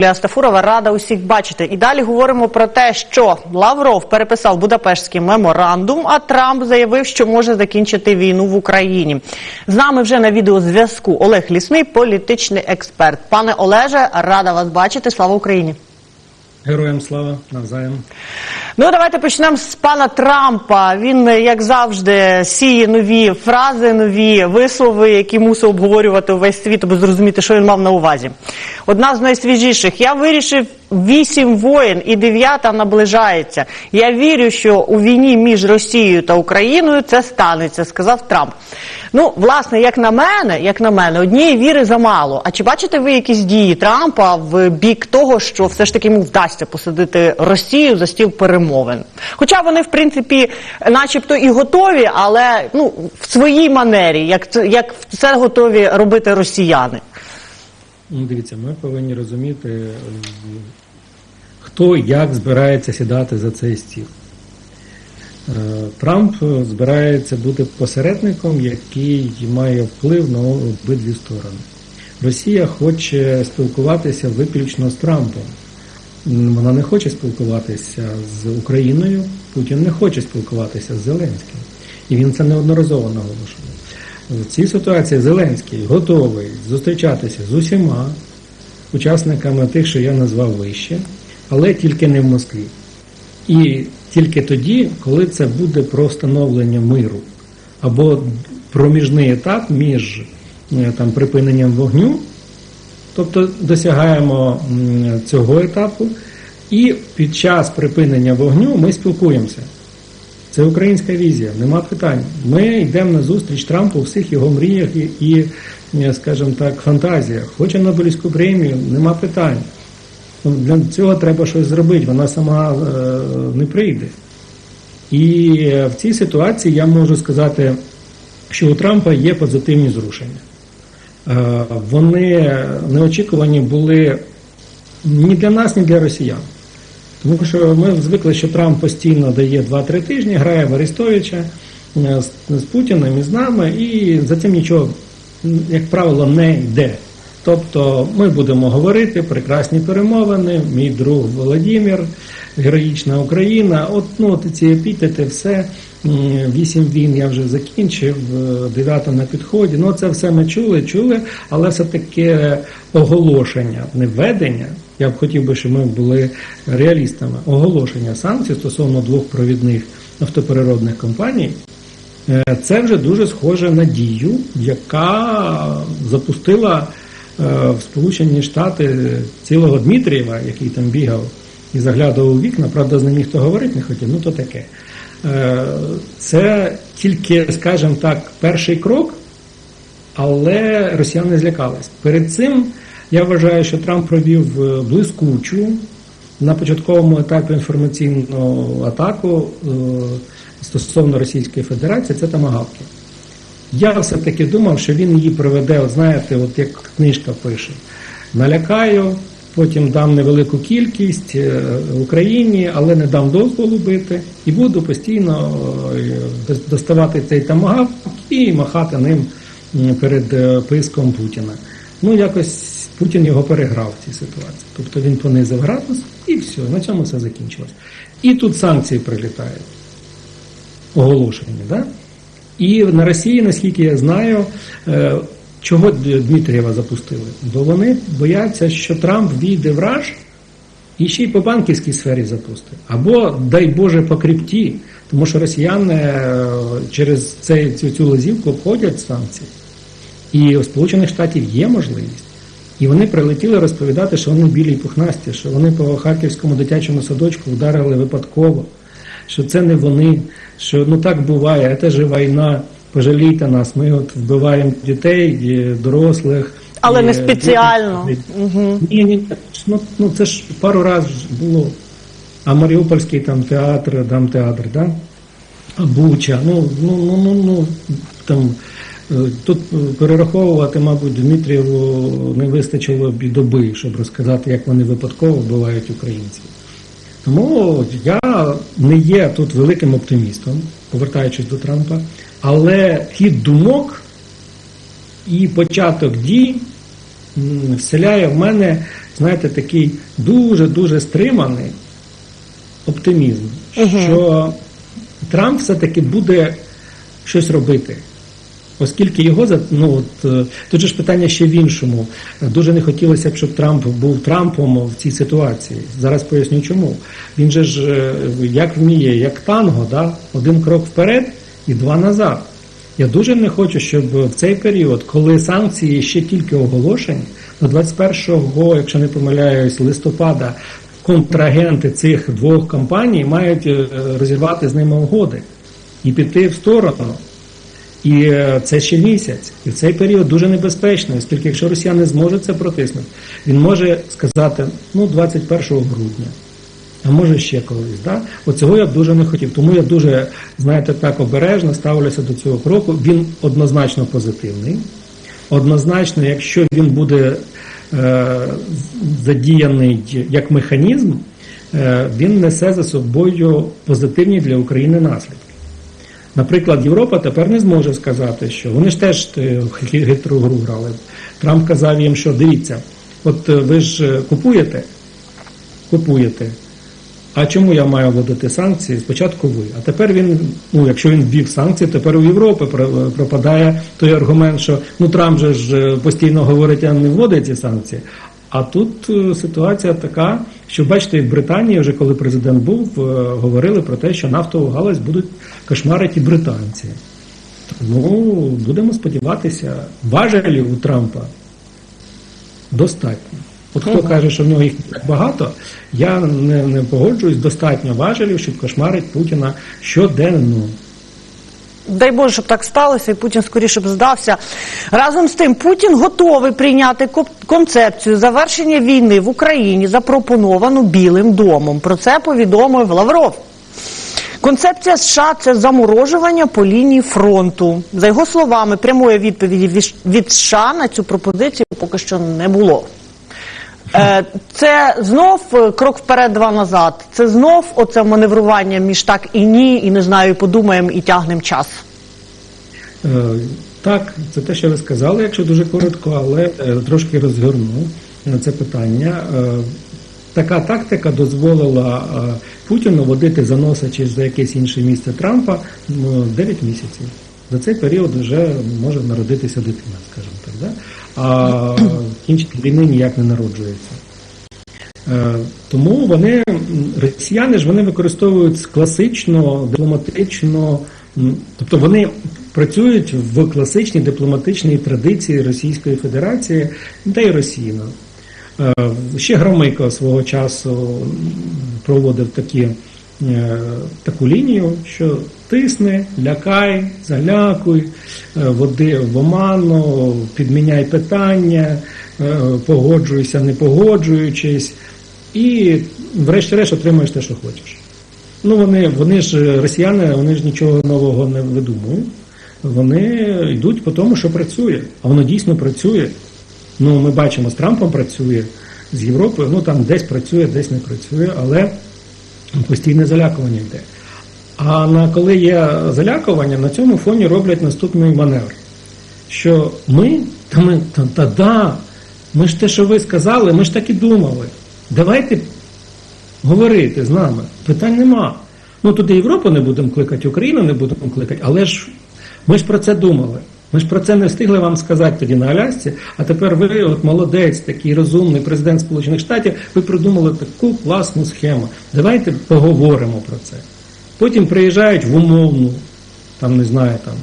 Юлія Стафурова рада усіх бачити. І далі говоримо про те, що Лавров переписав Будапештський меморандум, а Трамп заявив, що може закінчити війну в Україні. З нами вже на відеозв'язку Олег Лісний, політичний експерт. Пане Олеже, рада вас бачити. Слава Україні! Героям слава навзаєм. Ну, давайте почнемо з пана Трампа. Він, як завжди, сіє нові фрази, нові вислови, які мусив обговорювати увесь світ, аби зрозуміти, що він мав на увазі. Одна з найсвіжіших. Я вирішив вісім воєн і дев'ята наближається. Я вірю, що у війні між Росією та Україною це станеться, сказав Трамп. Ну, власне, як на мене, як на мене, однієї віри замало. А чи бачите ви якісь дії Трампа в бік того, що все ж таки йому вдасться посадити Росію за стіл перемовин? Хоча вони, в принципі, начебто і готові, але ну в своїй манері, як як це готові робити росіяни. Ну, дивіться, ми повинні розуміти, е, хто як збирається сідати за цей стіл. Е, Трамп збирається бути посередником, який має вплив на обидві сторони. Росія хоче спілкуватися виключно з Трампом. Вона не хоче спілкуватися з Україною, Путін не хоче спілкуватися з Зеленським. І він це неодноразово наголошував. В цій ситуації Зеленський готовий зустрічатися з усіма учасниками тих, що я назвав вище, але тільки не в Москві. І тільки тоді, коли це буде про встановлення миру, або проміжний етап між е, там, припиненням вогню, тобто досягаємо цього етапу, і під час припинення вогню ми спілкуємося. Це українська візія, нема питань. Ми йдемо на зустріч Трампу у всіх його мріях і, і скажімо так, фантазіях. Хоче Нобелівську премію, нема питань. Ну, Для цього треба щось зробити, вона сама е, не прийде. І в цій ситуації я можу сказати, що у Трампа є позитивні зрушення. Е, вони неочікувані були ні для нас, ні для росіян. Тому що ми звикли, що Трамп постійно дає 2-3 тижні, грає в Арестовича е, з, Путіним і з нами, і за цим нічого, як правило, не йде. Тобто ми будемо говорити прекрасні перемовини, мій друг Володимир, героїчна Україна. От ну от ці епітети, все вісім війн я вже закінчив, дев'ята на підході. Ну це все ми чули, чули, але все таке оголошення, не введення. Я б хотів би, щоб ми були реалістами. Оголошення санкцій стосовно двох провідних автопереробних компаній. Це вже дуже схоже на дію, яка запустила в Сполучені Штати цілого Дмитрієва, який там бігав і заглядав у вікна, правда, з ним ніхто говорити не хотів, ну то таке. Це тільки, скажімо так, перший крок, але росіяни злякались. Перед цим я вважаю, що Трамп провів блискучу на початковому етапі інформаційну атаку стосовно Російської Федерації, це тамагавки. Я все-таки думав, що він її проведе, от знаєте, от як книжка пише. Налякаю, потім дам невелику кількість Україні, але не дам дозволу бити, і буду постійно доставати цей тамагавк і махати ним перед писком Путіна. Ну, якось Путін його переграв в цій ситуації. Тобто він понизив градус і все, на цьому все закінчилось. І тут санкції прилітають. Оголошення, да? І на Росії, наскільки я знаю, чого Дмитрієва запустили? Бо вони бояться, що Трамп війде в раж і ще й по банківській сфері запустить. Або, дай Боже, по крипті, тому що росіяни через цей, цю, цю лазівку обходять санкції. І у Сполучених Штатів є можливість. І вони прилетіли розповідати, що вони білі і пухнасті, що вони по харківському дитячому садочку вдарили випадково, що це не вони, що ну так буває, це ж війна, пожалійте нас, ми от вбиваємо дітей, дорослих. Але і, не спеціально. Угу. Ні, ні, ну, ну це ж пару разів було. А Маріупольський там театр, там театр, да? А Буча, ну, ну, ну, ну, ну там. Тут перераховувати, мабуть, Дмитрієву не вистачило б і доби, щоб розказати, як вони випадково вбивають українців. Тому я не є тут великим оптимістом, повертаючись до Трампа, але хід думок і початок дій вселяє в мене, знаєте, такий дуже-дуже стриманий оптимізм, що Трамп все-таки буде щось робити. Оскільки його ну от е, тут же ж питання ще в іншому. Дуже не хотілося б, щоб Трамп був Трампом в цій ситуації. Зараз поясню чому. Він же ж е, як вміє, як танго, да? один крок вперед і два назад. Я дуже не хочу, щоб в цей період, коли санкції ще тільки оголошені, до 21-го, якщо не помиляюсь, листопада контрагенти цих двох компаній мають е, розірвати з ними угоди і піти в сторону. І е, це ще місяць. І в цей період дуже небезпечний, оскільки якщо Росія не зможе це протиснути, він може сказати ну 21 грудня, а може ще колись. Да? Оцього я б дуже не хотів. Тому я дуже, знаєте, так обережно ставлюся до цього кроку. Він однозначно позитивний. Однозначно, якщо він буде е, задіяний як механізм, е, він несе за собою позитивні для України наслідки. Наприклад, Європа тепер не зможе сказати, що вони ж теж е, хитру гру грали. Трамп казав їм, що дивіться, от е, ви ж е, купуєте, купуєте. А чому я маю вводити санкції? Спочатку ви. А тепер він, ну якщо він ввів санкції, тепер у Європи пропадає той аргумент, що ну Трамп же ж е, постійно говорить, а не вводить ці санкції. А тут е, ситуація така, що бачите, в Британії, вже коли президент був, е, говорили про те, що нафтову галузь будуть кошмарити британці. Тому будемо сподіватися, важелів у Трампа достатньо. От хто каже, що в нього їх багато, я не, не погоджуюсь, достатньо важелів, щоб кошмарити Путіна щоденно. Дай Боже, щоб так сталося, і Путін скоріше б здався. Разом з тим, Путін готовий прийняти концепцію завершення війни в Україні, запропоновану Білим домом. Про це повідомив Лавров. Концепція США це заморожування по лінії фронту. За його словами, прямої відповіді від- від США на цю пропозицію поки що не було. Е, Це знов е, крок вперед, два назад. Це знов оце маневрування між так і ні, і не знаю, подумаємо і тягнемо час. Е, Так, це те, що ви сказали, якщо дуже коротко, але трошки розгорну на це питання. Така тактика дозволила Путіну водити за носа чи за якесь інше місце Трампа ну, 9 місяців. За цей період вже може народитися дитина, скажімо так. Да? А в війни ніяк не народжується. Е, Тому вони, росіяни ж вони використовують класично, дипломатично, тобто вони працюють в класичній дипломатичній традиції Російської Федерації та й Росії. ну. Е, Ще Громейко свого часу проводив такі, таку лінію, що тисни, лякай, залякуй, е, води в оману, підміняй питання, е, погоджуйся, не погоджуючись, і врешті-решт отримаєш те, що хочеш. Ну, вони, вони ж росіяни, вони ж нічого нового не видумують. Вони йдуть по тому, що працює. А воно дійсно працює. Ну, ми бачимо, з Трампом працює, з Європою, ну там десь працює, десь не працює, але постійне залякування йде. А на коли є залякування, на цьому фоні роблять наступний маневр. Що ми, та ми, та, та да, ми ж те, що ви сказали, ми ж так і думали. Давайте говорити з нами. Питань нема. Ну туди Європу не будемо кликати, Україну не будемо кликати, але ж ми ж про це думали. Ми ж про це не встигли вам сказати тоді на Алясці, а тепер ви, от молодець, такий розумний президент Сполучених Штатів, ви придумали таку класну схему. Давайте поговоримо про це. Потім приїжджають в умовну, там не знаю, там,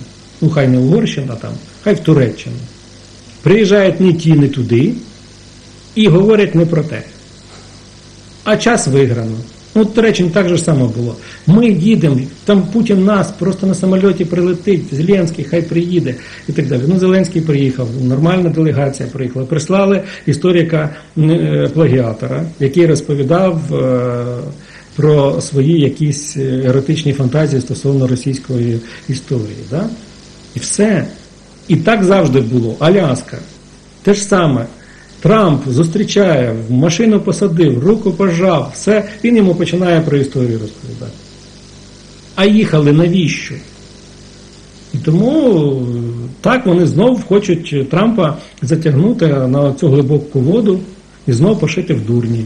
ну хай не Угорщина, там, хай в Туреччину. Приїжджають не ті, не туди і говорять не про те. А час виграно. Ну, от Туреччині так же само було. Ми їдемо, там Путін нас просто на самольоті прилетить, Зеленський хай приїде і так далі. Ну, Зеленський приїхав, нормальна делегація приїхала. Прислали історика е, плагіатора, який розповідав е, про свої якісь е, еротичні фантазії стосовно російської історії. Да? І все. І так завжди було. Аляска. Те ж саме. Трамп зустрічає, в машину посадив, руку пожав, все, він йому починає про історію розповідати. А їхали навіщо? І тому так вони знов хочуть Трампа затягнути на цю глибоку воду і знов пошити в дурні.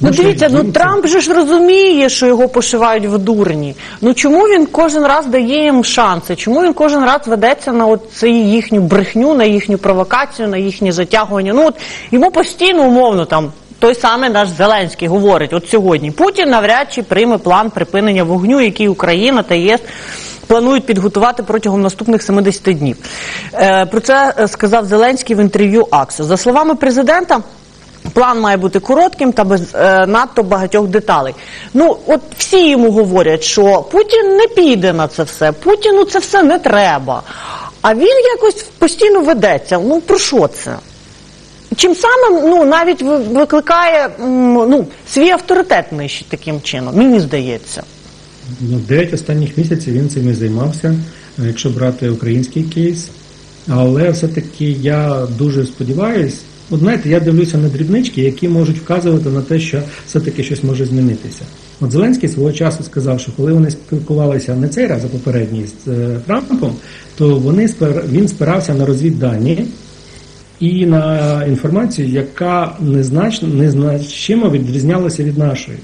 Ну дивіться, ну Трамп же ж розуміє, що його пошивають в дурні. Ну чому він кожен раз дає їм шанси? Чому він кожен раз ведеться на цю їхню брехню, на їхню провокацію, на їхнє затягування? Ну от йому постійно умовно там. Той самий наш Зеленський говорить, от сьогодні Путін навряд чи прийме план припинення вогню, який Україна та ЄС планують підготувати протягом наступних 70 днів. Е, про це е, сказав Зеленський в інтерв'ю Аксо. За словами президента, План має бути коротким та без е, надто багатьох деталей. Ну, от всі йому говорять, що Путін не піде на це все, Путіну це все не треба. А він якось постійно ведеться. Ну про що це? Чим самим ну навіть викликає ну, свій авторитет нищить таким чином, мені здається. Ну, 9 останніх місяців він цим і займався, е, якщо брати український кейс. Але все-таки я дуже сподіваюся, от знаєте, я дивлюся на дрібнички, які можуть вказувати на те, що все-таки щось може змінитися. От Зеленський свого часу сказав, що коли вони спілкувалися не цей раз, а попередній з е, Трампом, то вони спер- він спирався на розвіддані і на інформацію, яка незначно незначимо відрізнялася від нашої.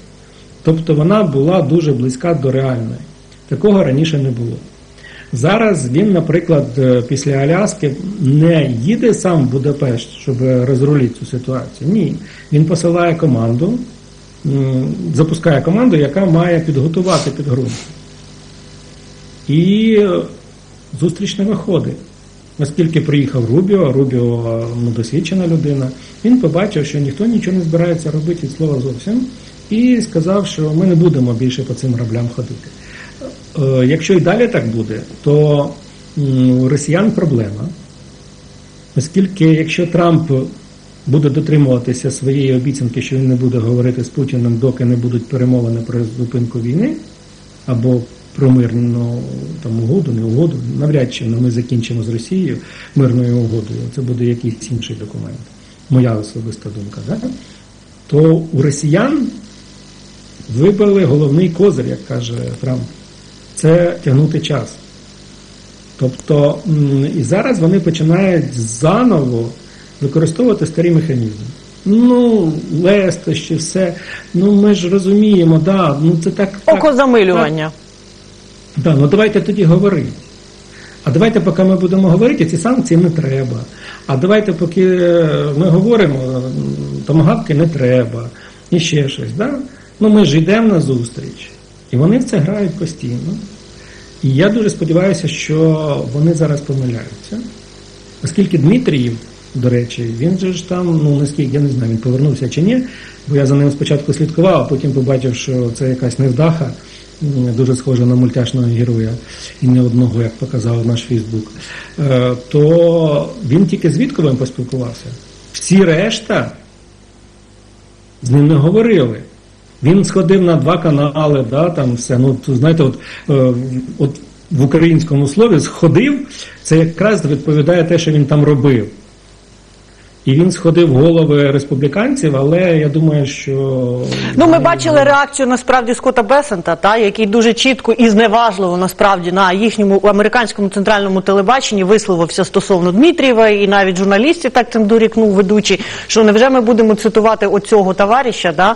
Тобто вона була дуже близька до реальної. Такого раніше не було. Зараз він, наприклад, е, після Аляски не їде сам в Будапешт, щоб розрулити цю ситуацію. Ні. Він посилає команду, запускає команду, яка має підготувати підґрунт. І е, зустріч не виходить. Оскільки приїхав Рубіо, Рубіо е, ну, досвідчена людина, він побачив, що ніхто нічого не збирається робити від слова зовсім, і сказав, що ми не будемо більше по цим граблям ходити. Е, Якщо і далі так буде, то у росіян проблема, оскільки якщо Трамп буде дотримуватися своєї обіцянки, що він не буде говорити з Путіним, доки не будуть перемовини про зупинку війни, або про мирну там угоду, не угоду, навряд чи ну, ми закінчимо з Росією мирною угодою. Це буде якийсь інший документ. Моя особиста думка. Да? То у росіян вибили головний козир, як каже Трамп. Це тягнути час. Тобто, і зараз вони починають заново використовувати старі механізми. Ну, лестощі, все. Ну ми ж розуміємо, да, ну це так. так, Окозамилювання. Да, ну давайте тоді говорити. А давайте, поки ми будемо говорити, ці санкції не треба. А давайте, поки е, ми говоримо, томагавки не треба. І ще щось. Да? Ну ми ж йдемо на зустріч. І вони в це грають постійно. І я дуже сподіваюся, що вони зараз помиляються. Оскільки Дмитріїв, до речі, він же ж там, ну наскільки я не знаю, він повернувся чи ні, бо я за ним спочатку слідкував, а потім побачив, що це якась невдаха, дуже схожа на мультяшного героя, і не одного, як показав наш Фейсбук. Е, То він тільки з Вітковим поспілкувався. Всі решта з ним не говорили. Він сходив на два канали, да, там все. Ну, знаєте, от, е, от в українському слові сходив, це якраз відповідає те, що він там робив. І він сходив голови республіканців, але я думаю, що. Ну, ми бачили реакцію насправді Скотта Бесента, та який дуже чітко і зневажливо насправді на їхньому американському центральному телебаченні висловився стосовно Дмитрієва, і навіть журналістів так цим дорікнув ведучий, що невже ми будемо цитувати оцього товариша, да,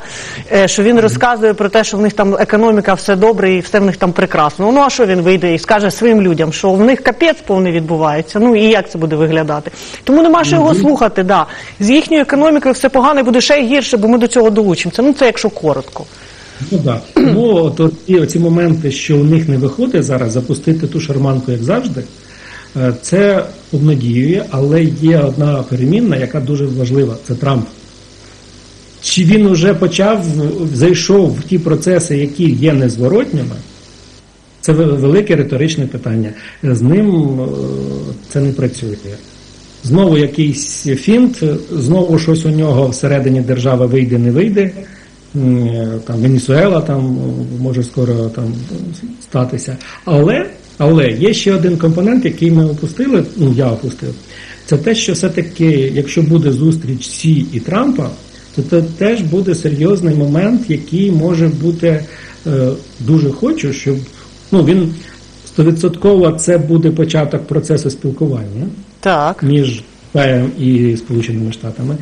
е, що він розказує про те, що в них там економіка все добре і все в них там прекрасно. Ну а що він вийде і скаже своїм людям, що в них капець повний відбувається. Ну і як це буде виглядати? Тому нема що його слухати. Да. З їхньою економікою все погано і буде ще гірше, бо ми до цього долучимося. Ну це якщо коротко. Ну так. Ну, от, от і оці моменти, що у них не виходить зараз запустити ту шарманку, як завжди, е, це обнадіює, але є одна перемінна, яка дуже важлива це Трамп. Чи він уже почав, зайшов в ті процеси, які є незворотніми? Це велике риторичне питання. З ним е, це не працює. Знову якийсь фінт, знову щось у нього всередині держави вийде, не вийде. Там Венесуела там може скоро там статися. Але, але є ще один компонент, який ми опустили, ну я опустив. Це те, що все-таки, якщо буде зустріч Сі і Трампа, то це теж буде серйозний момент, який може бути е, дуже хочу, щоб ну він стовідсотково це буде початок процесу спілкування Так. між Китаєм і Сполученими Штатами.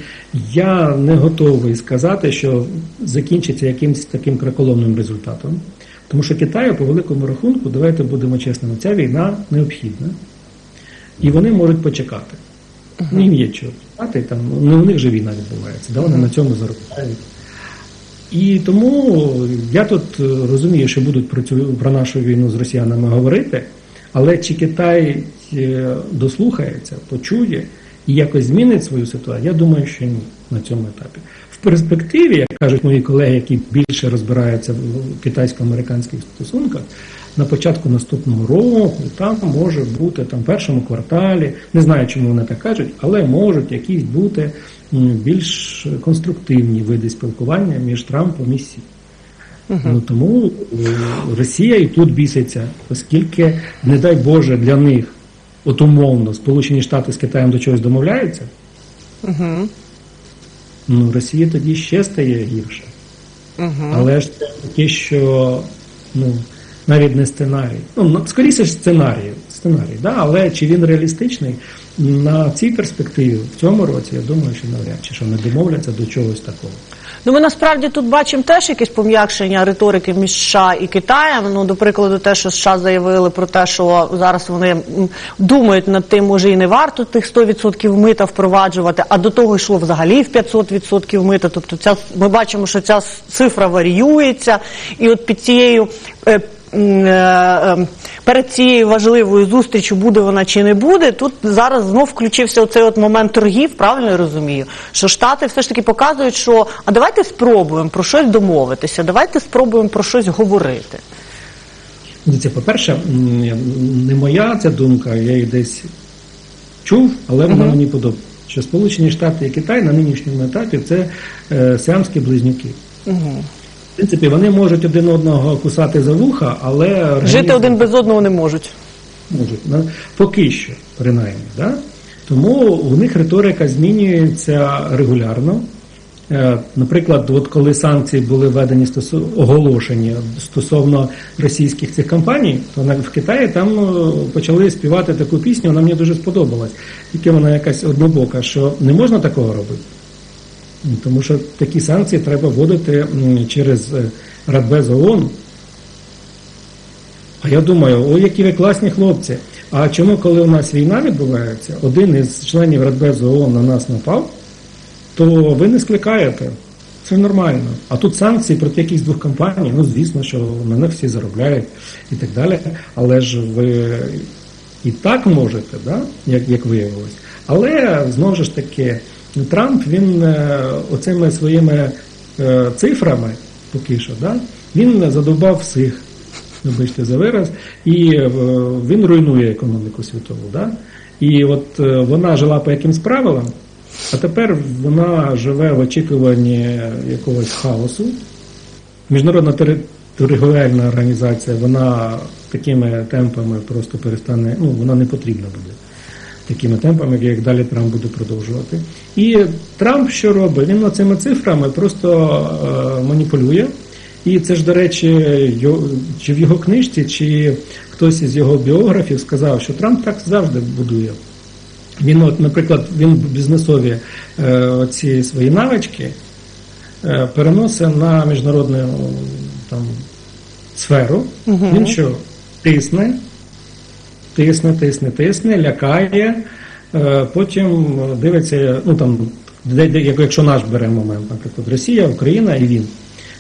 Я не готовий сказати, що закінчиться якимось таким краколомним результатом. Тому що Китаю, по великому рахунку, давайте будемо чесними, ця війна необхідна, і вони можуть почекати. Ну, їм є чого чекати, там, не у них же війна відбувається, да, вони на цьому заробляють. І тому я тут е, розумію, що будуть про цю про нашу війну з росіянами говорити, але чи Китай е, дослухається, почує і якось змінить свою ситуацію, я думаю, що ні на цьому етапі. В перспективі, як кажуть мої колеги, які більше розбираються в китайсько-американських стосунках, на початку наступного року там може бути там в першому кварталі, не знаю, чому вони так кажуть, але можуть якісь бути більш конструктивні види спілкування між Трампом і Сі. Ну тому е, Росія і тут біситься, оскільки, не дай Боже, для них от умовно Сполучені Штати з Китаєм до чогось домовляються, Угу. ну Росія тоді ще стає гірше. Угу. Але ж це таке, що ну, навіть не сценарій. Ну, ну, скоріше ж сценарій, сценарій, да? але чи він реалістичний на цій перспективі в цьому році, я думаю, що навряд чи що не домовляться до чогось такого. Ну, ми насправді тут бачимо теж якесь пом'якшення риторики між США і Китаєм. Ну, до прикладу, те, що США заявили про те, що зараз вони думають над тим, може і не варто тих 100% мита впроваджувати, а до того йшло взагалі в 500% мита. Тобто, ця ми бачимо, що ця цифра варіюється, і от під цією. Е, е, Перед цією важливою зустрічю буде вона чи не буде. Тут зараз знов включився оцей от момент торгів. Правильно я розумію, що штати все ж таки показують, що а давайте спробуємо про щось домовитися, давайте спробуємо про щось говорити. Дивіться, по-перше, не моя ця думка, я її десь чув, але вона мені подобається. Що Сполучені Штати і Китай на нинішньому етапі це е, сіамські близнюки. Угу. В принципі, вони можуть один одного кусати за вуха, але Жити один без одного не можуть. можуть. Поки що, принаймні. Да? Тому у них риторика змінюється регулярно. Е, Наприклад, от коли санкції були введені стосу- оголошені стосовно російських цих компаній, то в Китаї там е, почали співати таку пісню, вона мені дуже сподобалась. Тільки вона якась однобока, що не можна такого робити. Тому що такі санкції треба вводити через е, Радбез ООН, а я думаю, о, які ви класні хлопці. А чому, коли у нас війна відбувається, один із членів Радбезу ООН на нас напав, то ви не скликаєте. Це нормально. А тут санкції проти якихось двох компаній, ну звісно, що на них всі заробляють і так далі. Але ж ви і так можете, да? як, як виявилось. Але знову ж таки, Трамп він е, оцими своїми е, цифрами поки що, да? він задовбав всіх вибачте за вираз, і е, він руйнує економіку світову. Да? І от вона жила по якимсь правилам, а тепер вона живе в очікуванні якогось хаосу. Міжнародна торгівельна організація, вона такими темпами просто перестане, ну вона не потрібна буде. Такими темпами, як далі Трамп буде продовжувати. І Трамп що робить? Він цими цифрами просто е, маніпулює. І це ж, до речі, чи в його книжці, чи хтось із його біографів сказав, що Трамп так завжди будує. Він, от, наприклад, він бізнесові е, ці свої навички е, переносить на міжнародну там, сферу. Він що тисне, тисне, тисне, тисне, лякає, е, потім дивиться, ну там, де, де, якщо наш бере момент, наприклад, Росія, Україна і він.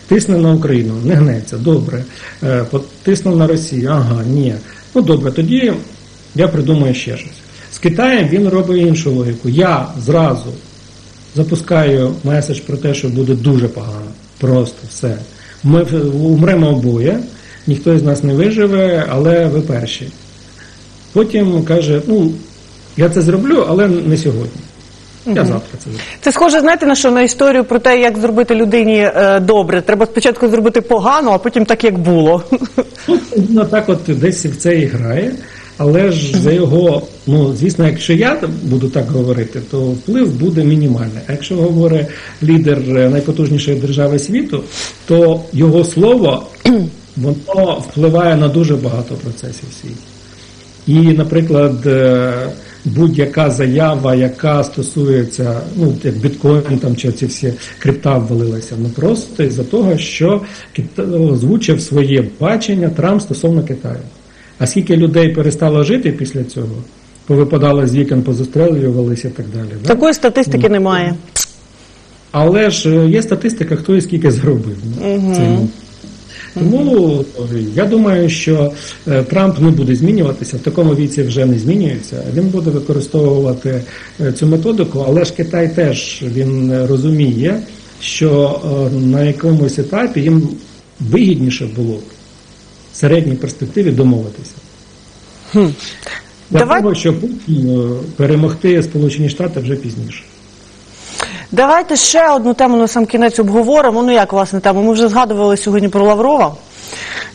Тисне на Україну, не гнеться, добре. Е, Потиснув на Росію, ага, ні. Ну добре, тоді я придумаю ще щось. З Китаєм він робить іншу логіку. Я зразу запускаю меседж про те, що буде дуже погано. Просто все. Ми умремо обоє, ніхто із нас не виживе, але ви перші. Потім каже, ну, я це зроблю, але не сьогодні. Я завтра це зроблю. Це схоже, знаєте, на що на історію про те, як зробити людині е, добре. Треба спочатку зробити погано, а потім так, як було. Ну, ну, так от десь в це і грає, але ж за його, ну звісно, якщо я буду так говорити, то вплив буде мінімальний. А якщо говорить лідер е, найпотужнішої держави світу, то його слово воно впливає на дуже багато процесів в світі. І, наприклад, е, будь-яка заява, яка стосується, ну, як біткоін там чи ці всі крипта ввалилися, ну просто із-за того, що Кита- озвучив своє бачення Трамп стосовно Китаю. А скільки людей перестало жити після цього, повипадало з вікон, позастрелювалися і так далі. да? Такої статистики немає. Але ж е, є статистика, хто і скільки заробив. ну, цей момент. Тому е, я думаю, що е, Трамп не буде змінюватися, в такому віці вже не змінюється. Він буде використовувати е, цю методику, але ж Китай теж він е, розуміє, що на якомусь етапі їм вигідніше було б в середній перспективі домовитися. Для Давай- того, щоб перемогти Сполучені Штати вже пізніше. Давайте ще одну тему на сам кінець обговоримо. Ну як власне тему? Ми вже згадували сьогодні про Лаврова.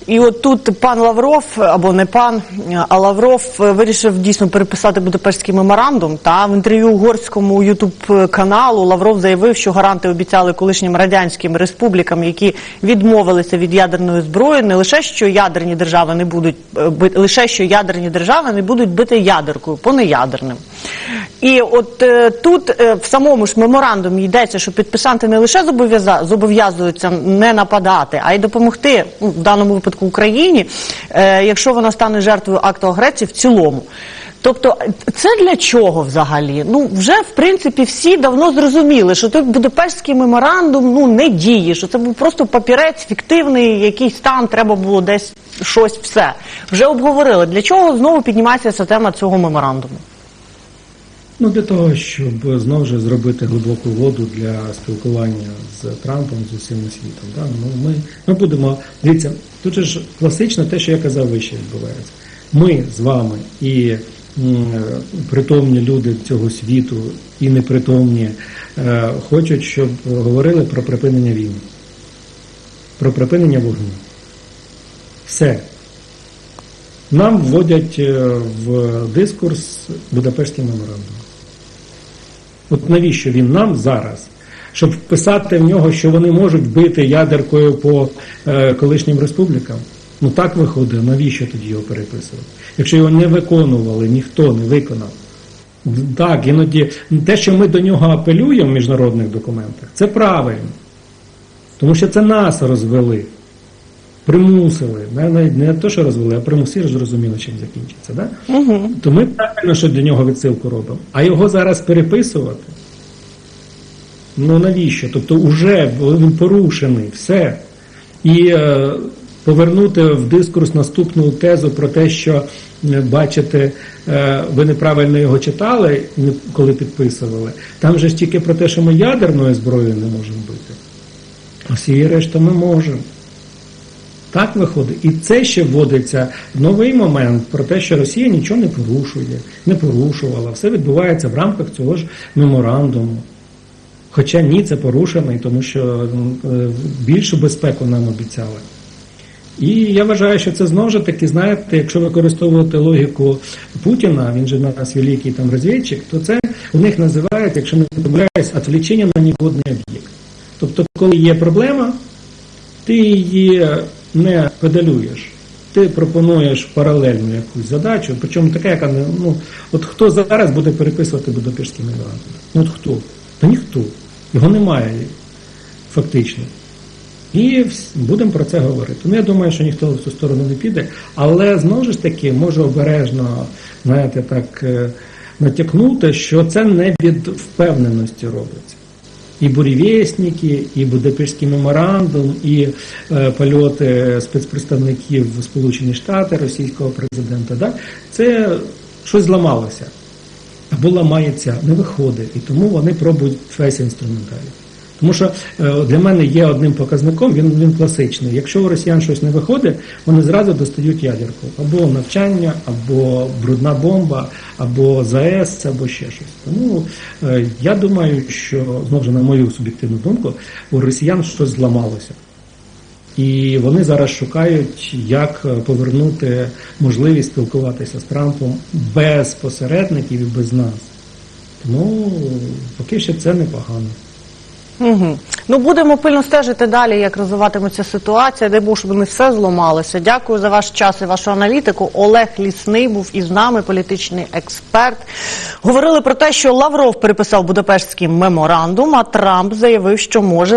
І от тут пан Лавров, або не пан, а Лавров е, вирішив дійсно переписати Будапештський меморандум. Та в інтерв'ю угорському ютуб каналу Лавров заявив, що гаранти обіцяли колишнім радянським республікам, які відмовилися від ядерної зброї, не лише що ядерні держави не будуть е, лише що ядерні держави не будуть бити ядеркою по неядерним. І от е, тут е, в самому ж меморандумі йдеться, що підписанти не лише зобов'язуються не нападати, а й допомогти ну, в даному випадку Україні, е, якщо вона стане жертвою акту агресії в цілому. Тобто, це для чого взагалі? Ну вже в принципі всі давно зрозуміли, що той Будапештський меморандум ну не діє, що це був просто папірець фіктивний, якийсь там треба було десь щось все. Вже обговорили. Для чого знову піднімається ця тема цього меморандуму? Ну, для того, щоб знову ж зробити глибоку воду для спілкування з Трампом, з усім світом. Да? Ну, ми, ми будемо. Дивіться, тут же ж класично те, що я казав вище відбувається. Ми з вами і притомні люди цього світу, і непритомні е, хочуть, щоб говорили про припинення війни, про припинення вогню. Все. Нам вводять е, в дискурс Будапештський меморандум. От навіщо він нам зараз? Щоб вписати в нього, що вони можуть бити ядеркою по е, колишнім республікам? Ну так виходить, навіщо тоді його переписувати? Якщо його не виконували, ніхто не виконав. Так, іноді те, що ми до нього апелюємо в міжнародних документах, це правильно. Тому що це нас розвели, примусили. Не, не, не те, що розвели, а примусили, зрозуміло, чим закінчиться. Да? Угу. То ми правильно, що до нього відсилку робимо. А його зараз переписувати. Ну навіщо? Тобто вже він порушений, все. І е, повернути в дискурс наступну тезу про те, що е, бачите, е, ви неправильно його читали, коли підписували. Там же ж тільки про те, що ми ядерною зброєю не можемо бити. А всієї решти ми можемо. Так виходить. І це ще вводиться новий момент про те, що Росія нічого не порушує, не порушувала. Все відбувається в рамках цього ж меморандуму. Хоча ні, це порушено, тому що е, більшу безпеку нам обіцяли. І я вважаю, що це знову ж таки, знаєте, якщо використовувати логіку Путіна, він же в нас великий там розвідчик, то це у них називають, якщо не помиляюсь, відвлечення на негодний об'єкт. Тобто, коли є проблема, ти її не педалюєш. Ти пропонуєш паралельну якусь задачу, причому така, яка не ну от хто зараз буде переписувати Будапештський меморандум? Ну от хто? Та ніхто. Його немає фактично. І будемо про це говорити. Ну я думаю, що ніхто в цю сторону не піде, але знову ж таки можу обережно, знаєте, так е, натякнути, що це не від впевненості робиться. І бурєвєсники, і Будапештський меморандум, і е, польоти спецпредставників в Сполучені російського президента. Да? Це щось зламалося. Або ламається, не виходить. І тому вони пробують весь інструментарій. Тому що е, для мене є одним показником, він, він класичний. Якщо у росіян щось не виходить, вони зразу достають ядерку. Або навчання, або брудна бомба, або ЗАЕС, або ще щось. Тому е, я думаю, що знову ж на мою суб'єктивну думку, у росіян щось зламалося. І вони зараз шукають, як повернути можливість спілкуватися з Трампом без посередників і без нас. Тому поки що це непогано. Угу. Ну будемо пильно стежити далі, як розвиватиметься ситуація. Дай Бог, щоб не все зламалося. Дякую за ваш час і вашу аналітику. Олег Лісний був із нами, політичний експерт. Говорили про те, що Лавров переписав Будапештський меморандум, а Трамп заявив, що може